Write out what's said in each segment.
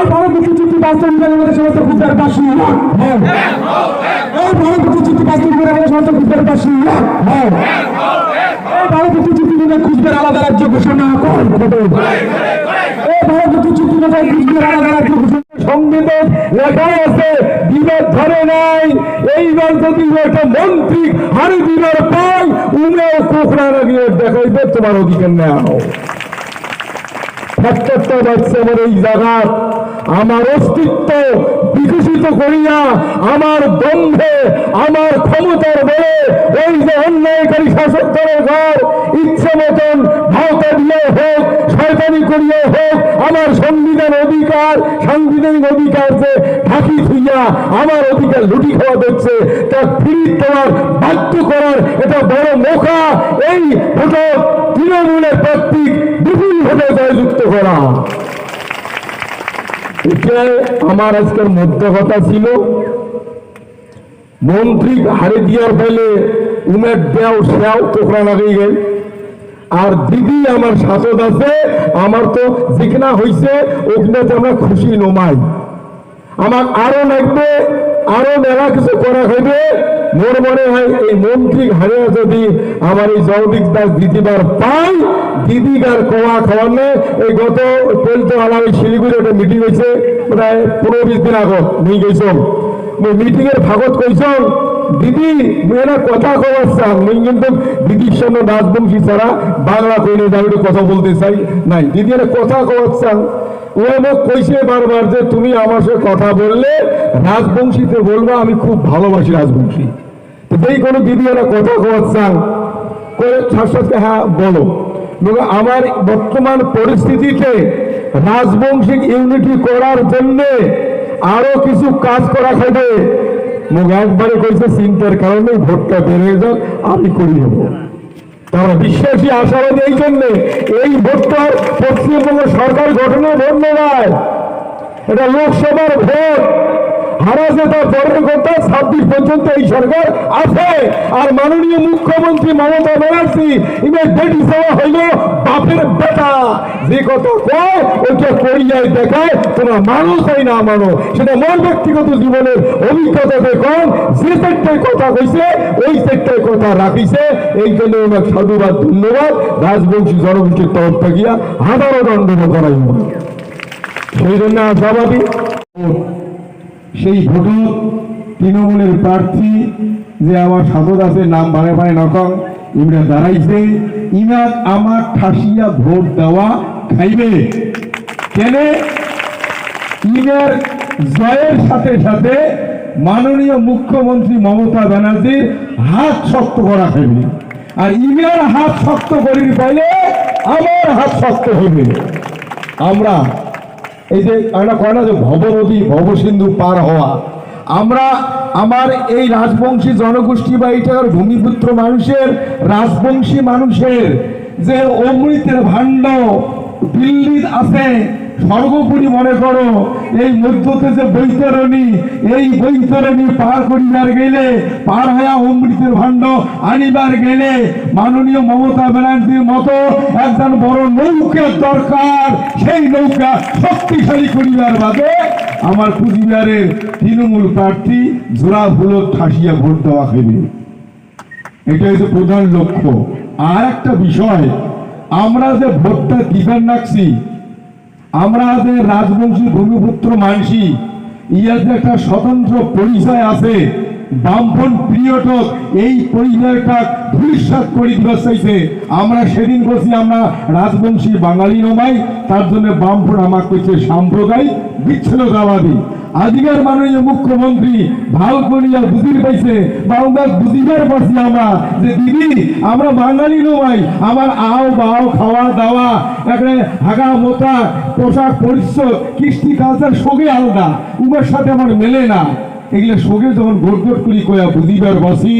এই কিছু চুক্তি বাস্তবায়নের মধ্যে সমস্ত ক্ষুদ্রের পাশে হ্যাঁ। এই সমস্ত ক্ষুদ্রের পাশে হ্যাঁ। এই বড় চুক্তি মধ্যে ক্ষুদ্রের আলাদা রাজ্য ঘোষণা কর। এই বড় চুক্তি মধ্যে ক্ষুদ্রের আলাদা রাজ্য ঘোষণা সংবিধান লেখাই আছে বিবাদ ধরে নাই। এইবার যদি একটা মন্ত্রী হারি দিবার পাই উমেও কোকড়া লাগিয়ে দেখাইবে তোমার অধিকার নেওয়া প্রত্যেকটা বাচ্চা আমার এই জায়গা আমার অস্তিত্ব বিকশিত করিয়া আমার দম্ভে আমার ক্ষমতার বলে এই যে অন্যায়কারী শাসক দলের ঘর, ইচ্ছে মতন ভাওতা দিয়ে হোক, শয়তানি করিয়া হোক, আমার সংবিধান অধিকার, সাংবিধানিক অধিকার যে ঢাকি থুইয়া আমার অধিকার লুটি খাওয়া দিচ্ছে তা ফিরিয়ে দেওয়ার বাধ্য করার এটা বড় মোকা। এই ভোটক তৃণমূলের প্রত্যেক ভোটে জয়যুক্ত করা। এটাই আমার আজকের মধ্য কথা ছিল, মন্ত্রী হারে দিয়ার ফেলে উমের দেও সেও তোকরা লাগিয়ে গেল। আর দিদি আমার শাসক আছে, আমার তো যেখানে হয়েছে ওখানে আমরা খুশি নমাই। আমার আরও লাগবে, আরও মেলা কিছু করা হইবে। মোর মনে হয় এই মন্ত্রী ঘাড়ে যদি আমার এই জগদীশ দাস দিদিবার পাই, দিদিগার কোয়া খাওয়ানো এই গত পলতে আমার এই শিলিগুড়ি একটা মিটিং হয়েছে, প্রায় পনেরো বিশ দিন আগত, নিয়ে গেছ মিটিং এর ভাগত কইছ দিদি মেয়েরা কথা কওয়ার চান মুই কিন্তু দিদির সঙ্গে রাজবংশী ছাড়া বাংলা কইলে আমি কথা বলতে চাই। নাই, দিদি কথা কওয়ার চান ও আমাকে কইছে বারবার যে তুমি আমার সাথে কথা বললে রাজবংশীতে বলব, আমি খুব ভালোবাসি রাজবংশী। তো যেই কোনো দিদি ওরা কথা কওয়ার চান করে শাশ্বতকে হ্যাঁ বলো। আমার বর্তমান পরিস্থিতিতে রাজবংশিক ইউনিটি করার জন্য আরও কিছু কাজ করা খাইবে। মুখ একবারে কইছে চিন্তার কারণে ভোটটা বেড়ে যাক, আমি করি তারা বিশ্বাসী, আশাবাদী এই জন্য এই ভোটটা পশ্চিমবঙ্গ সরকার গঠনের ভোট নয় এটা লোকসভার ভোট। হারাছে তার কথা ছাব্বিশ পর্যন্ত এই সরকার আছে। আর মাননীয় মুখ্যমন্ত্রী মমতা ব্যানার্জি ইমের বেটি সেবা হইল বাপের বেটা। কথা কয় ওইটা করিয়াই দেখায় তোমরা মানুষ হয় না মানো। সেটা মোর ব্যক্তিগত জীবনের অভিজ্ঞতাতে কম যে চারটায় কথা কইছে, ওই চারটায় কথা রাখিছে। এই জন্য ওনার সাধুবাদ, ধন্যবাদ। রাজবংশী জনগোষ্ঠীর তরফ থাকিয়া হাজারো দণ্ড করাই সেই জন্য আশাবাদী সেই ভোটে তৃণমূলের প্রার্থী যে আমার সাধক আছে নাম বারে বারে নকল ইমরা দাঁড়াইছে ইনাক আমার ঠাসিয়া ভোট দেওয়া খাইবে। কেন? ইনার জয়ের সাথে সাথে মাননীয় মুখ্যমন্ত্রী মমতা ব্যানার্জির হাত শক্ত করা খাইবে আর ইনার হাত শক্ত করির পাইলে আমার হাত শক্ত হইবে। আমরা এই যে একটা কয় যে ভবনদী ভবসিন্ধু পার হওয়া আমরা আমার এই রাজবংশী জনগোষ্ঠী বা এইটার ভূমিপুত্র মানুষের, রাজবংশী মানুষের যে অমৃতের ভাণ্ড দিল্লি আছে সর্বোপরি মনে করো, এই মধ্যতে যে বৈতরণী, এই বৈতরণী পার করিবার গেলে, পার হইয়া অমৃতের ভাণ্ড আনিবার গেলে মাননীয় মমতা ব্যানার্জির মতো একজন বড় নৌকার দরকার, সেই নৌকা শক্তিশালী করিবার বাদে আমার কুচবিহারের তৃণমূল প্রার্থী জোড়া ভুলো ঠাসিয়া ভোট দেওয়া হইবে এটা হচ্ছে প্রধান লক্ষ্য। আর একটা বিষয়, আমরা যে ভোটটা দিবেন রাখছি আমরা যে রাজবংশী ভূমিপুত্র মানসি ইয়ার যে একটা স্বতন্ত্র পরিচয় আছে। বামপন পিরিয়ডত এই পরিচয়টা ধূলিসাৎ করে দিবার চাইছে। আমরা সেদিন বলছি, আমরা রাজবংশী বাঙালি নমাই তার জন্য বামপন আমার কইছে সাম্প্রদায়িক বিচ্ছিন্নতাবাদী। আজকের মাননীয় মুখ্যমন্ত্রী ভালো করিয়া বুঝির পাইছে বা আমরা বুঝিবার পারছি আমরা যে, দিদি, আমরা বাঙালি নয় আমার আও বাও খাওয়া দাওয়া একটা হাগা মোতা পোশাক পরিচ্ছদ, কৃষ্টি কালচার সঙ্গে আলাদা, উমের সাথে আমার মেলে না। এগুলো সঙ্গে যখন গোট করি কয়া বুঝিবার বসি,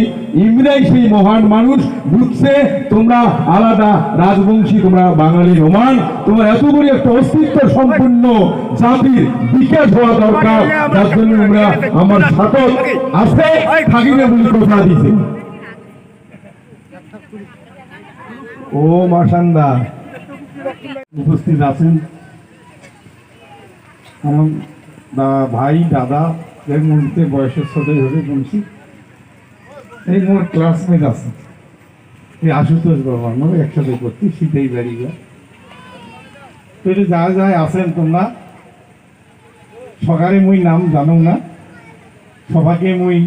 ইমরাই সেই মহান মানুষ, বুঝছে তোমরা আলাদা রাজবংশী, তোমরা বাঙালি রোমান তোমার এত বড় একটা অস্তিত্ব সম্পূর্ণ জাতির বিকাশ হওয়া দরকার, যার জন্য আমরা আমার সাথক আছে থাকিবে বলে কথা দিছে ও মাসান্দা উপস্থিত আছেন। আমার ভাই, দাদা এর মুহূর্তে বয়সের সাথে হবে বলছি, এই মোর ক্লাসমেট আছে। এই আশুতোষ বাবা, আমরা একসাথে করছি শীতেই বাড়িগুলো তো এটা যা যায় আছেন তোমরা, সকালে মুই নাম জানো না সবাকে মুই,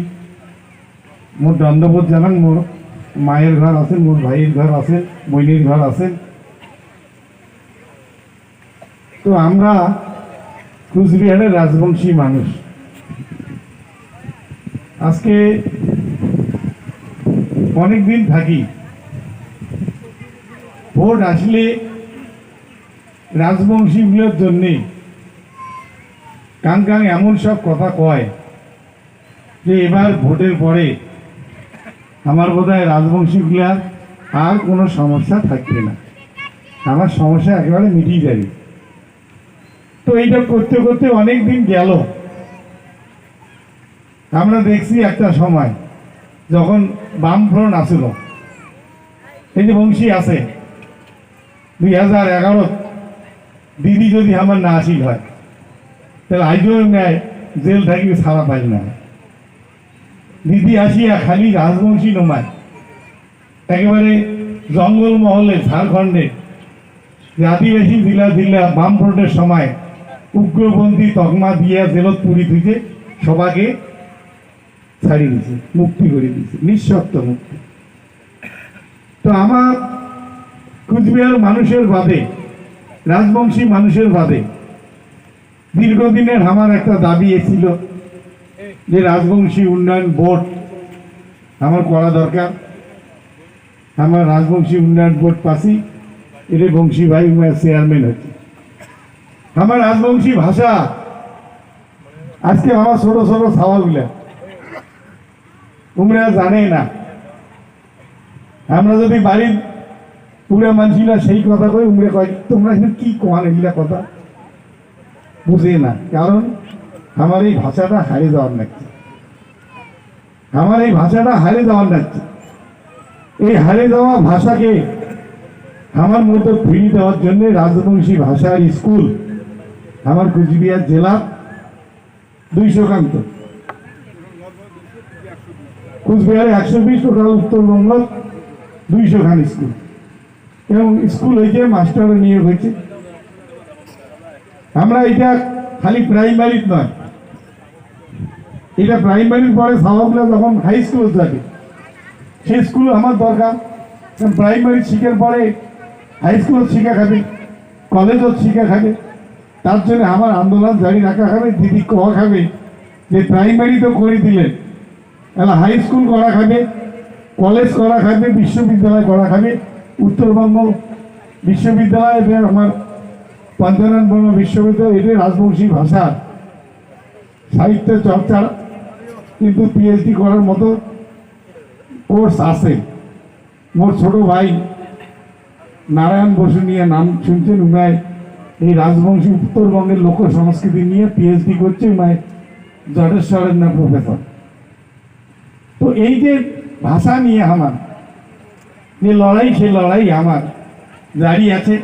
মোর দণ্ডবোধ জানান, মোর মায়ের ঘর আছেন মোর ভাইয়ের ঘর আছেন বইনের ঘর আছেন তো আমরা কুচবিহারের রাজবংশী মানুষ। আজকে অনেক দিন থাকি। ভোট আসলে রাজবংশীগুলোর জন্যে কান কান এমন সব কথা কয় যে এবার ভোটের পরে আমার বোধ হয় রাজবংশীগুলার আর কোনো সমস্যা থাকবে না। আমার সমস্যা একেবারে মিটিয়ে যাবে। তো এইটা করতে করতে অনেক দিন গেল। আমরা দেখছি একটা সময় যখন বামফ্রন্ট আসিল। এই যে বংশী আছে, দুই হাজার এগারো দিদি যদি আমার না আসিল হয়, তাহলে আজও নেয়, জেল থাকি ছাড়া পাই না। দিদি আসিয়া খালি রাজবংশী নমায়। একেবারে জঙ্গল মহলে ঝাড়খণ্ডে, যে আদিবাসী জেলা জেলা বামফ্রন্টের সময় উগ্রপন্থী তকমা দিয়া জেলত পুরি থেকে সবাকে ছাড়িয়ে দিছে মুক্তি করে দিছে নিঃশর্ত মুক্তি। তো আমার কুচবিহার মানুষের বাদে, রাজবংশী মানুষের বাদে, দীর্ঘদিনের আমার একটা দাবি ছিল যে রাজবংশী উন্নয়ন বোর্ড আমার করা দরকার। আমার রাজবংশী উন্নয়ন বোর্ড পাশি এটা বংশী ভাই চেয়ারম্যান হচ্ছে। আমার রাজবংশী ভাষা, আজকে আমার ছোট ছোট ছাওয়াগুলা তোমরা জানে না। আমরা যদি বাড়ির পুরা মানছিলা সেই কথা কই উমরে কয়, তোমরা কি কোয়ান এগুলা কথা? বুঝে না। কারণ আমার এই ভাষাটা হারিয়ে যাওয়ার লাগছে আমার এই ভাষাটা হারিয়ে যাওয়ার লাগছে এই হারিয়ে যাওয়া ভাষাকে আমার মতো ফিরিয়ে দেওয়ার জন্য রাজবংশী ভাষার স্কুল আমার কুচবিহার জেলা দুইশো কান্ত কুচবিহারে একশো বিশ টোটাল উত্তরবঙ্গ দুইশো খান স্কুল। এবং স্কুল হয়েছে মাস্টার নিয়োগ হয়েছে আমরা এটা খালি প্রাইমারি নয়। এটা প্রাইমারির পরে সাহাবলা যখন হাই স্কুল থাকে সেই স্কুল আমার দরকার। প্রাইমারি শিখার পরে হাই স্কুল শিক্ষা খাবে কলেজও শিক্ষা খাবে। তার জন্য আমার আন্দোলন জারি রাখা খাবে দিদি কওয়া খাবে, যে প্রাইমারি তো করে দিলেন। তাহলে হাই স্কুল করা খাবে কলেজ করা খাবে, বিশ্ববিদ্যালয় করা খাবে। উত্তরবঙ্গ বিশ্ববিদ্যালয় এটা আমার পঞ্চানন বর্মা বিশ্ববিদ্যালয় এটা রাজবংশী ভাষা। সাহিত্য চর্চার কিন্তু পিএইচডি করার মতো কোর্স আছে। মোর ছোট ভাই নারায়ণ বসু নিয়ে নাম শুনছেন উনায় এই রাজবংশী উত্তরবঙ্গের লোক সংস্কৃতি নিয়ে পিএইচডি করছে উনায় জটেশ্বরের না প্রফেসর। তো এই যে ভাষা নিয়ে আমার, যে লড়াই সেই লড়াই আমার জারি আছে।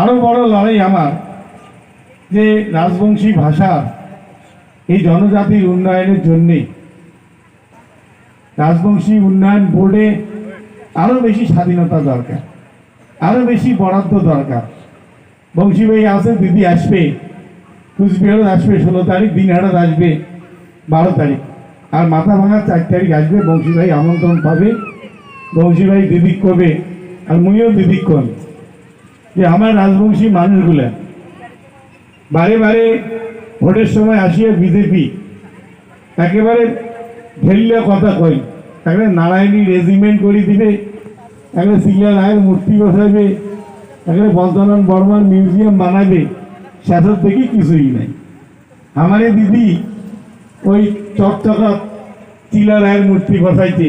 আরও বড় লড়াই আমার, যে রাজবংশী ভাষা এই জনজাতির উন্নয়নের জন্যে, রাজবংশী উন্নয়ন বোর্ডে আরও বেশি স্বাধীনতা দরকার, আরও বেশি বরাদ্দ দরকার। বংশী ভাই আছে, দিদি আসবে কুচবিহার আসবে, ষোলো তারিখ দিনহাটাত আসবে, বারো তারিখ। আর মাথা ভাঙা চার তারিখ আসবে বংশী ভাই আমন্ত্রণ পাবে বংশী ভাই দিদিক করবে, আর মুইও দিদিক কন যে আমার রাজবংশী মানুষগুলা, বারে বারে ভোটের সময় আসিয়া বিজেপি, একেবারে ঢেললে কথা কই তাকে নারায়ণী রেজিমেন্ট করে দিবে, তাকে সিঙ্গা রায়ের মূর্তি বসাবে একেবারে বলতনন বর্মার মিউজিয়াম বানাবে শেষের থেকে কিছুই নাই। আমার দিদি, ওই চকচকা চিলা রায়ের মূর্তি বসাইছে।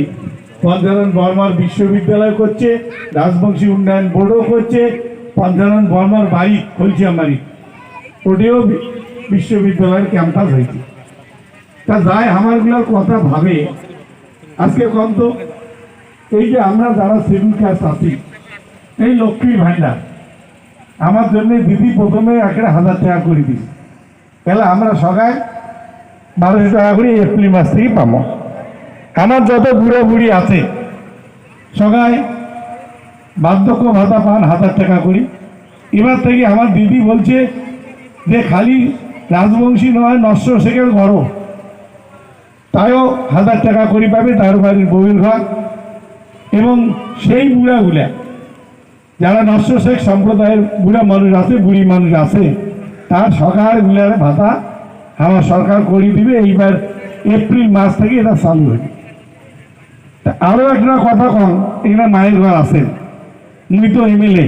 পঞ্চানন বর্মার বিশ্ববিদ্যালয় করছে রাজবংশী উন্নয়ন বোর্ডও করছে, পঞ্চানন বর্মার বাড়ি খুলছে বাড়ি ওটিও বিশ্ববিদ্যালয়ের ক্যাম্পাস হয়েছে। তা যায় আমারগুলোর কথা ভাবে, আজকে কম তো। এই যে আমরা যারা সিভিল ক্লাস আছি এই লক্ষ্মী ভান্ডার আমার জন্য দিদি প্রথমে একটা হাজার টাকা করে দিস তাহলে আমরা সবাই বারোশো টাকা করে এপ্রিল মাস থেকে পাবো। আমার যত বুড়ো বুড়ি আছে, সবাই বার্ধক্য ভাতা পান হাজার টাকা করি। এবার থেকে আমার দিদি বলছে যে, খালি রাজবংশী নয়, নষ্ট শেখের ঘরও তাইও হাজার টাকা করে পাবে, তার বাড়ির বউয়ের ঘর। এবং সেই বুড়াগুলা, যারা নষ্ট শেখ সম্প্রদায়ের বুড়া মানুষ আছে, বুড়ি মানুষ আছে, তার সকালগুলার ভাতা আমার সরকার করে দিবে, এইবার এপ্রিল মাস থেকে এটা চালু তা আরও একটা কথা কম, এখানে মায়ের ঘর আছে। মুই তো এমএলএ,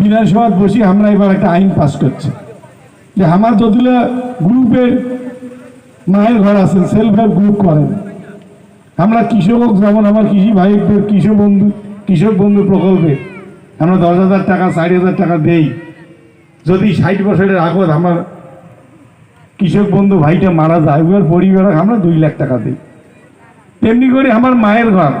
বিধানসভাত বসে আমরা এবার একটা আইন পাস করছি। যে আমার যদিলা গ্রুপের মায়ের ঘর আছে সেলফ হেল্প গ্রুপ করেন আমরা কৃষক যেমন আমার কৃষি ভাইদের কৃষক বন্ধু কৃষক বন্ধু প্রকল্পে আমরা দশ হাজার টাকা, ষাট হাজার টাকা দেই। যদি ষাট বছরের আগত আমার কৃষক বন্ধু ভাইটা মারা যায় ওর পরিবার আমরা দুই লাখ টাকা দিই। তেমনি করে আমার মায়ের ঘর।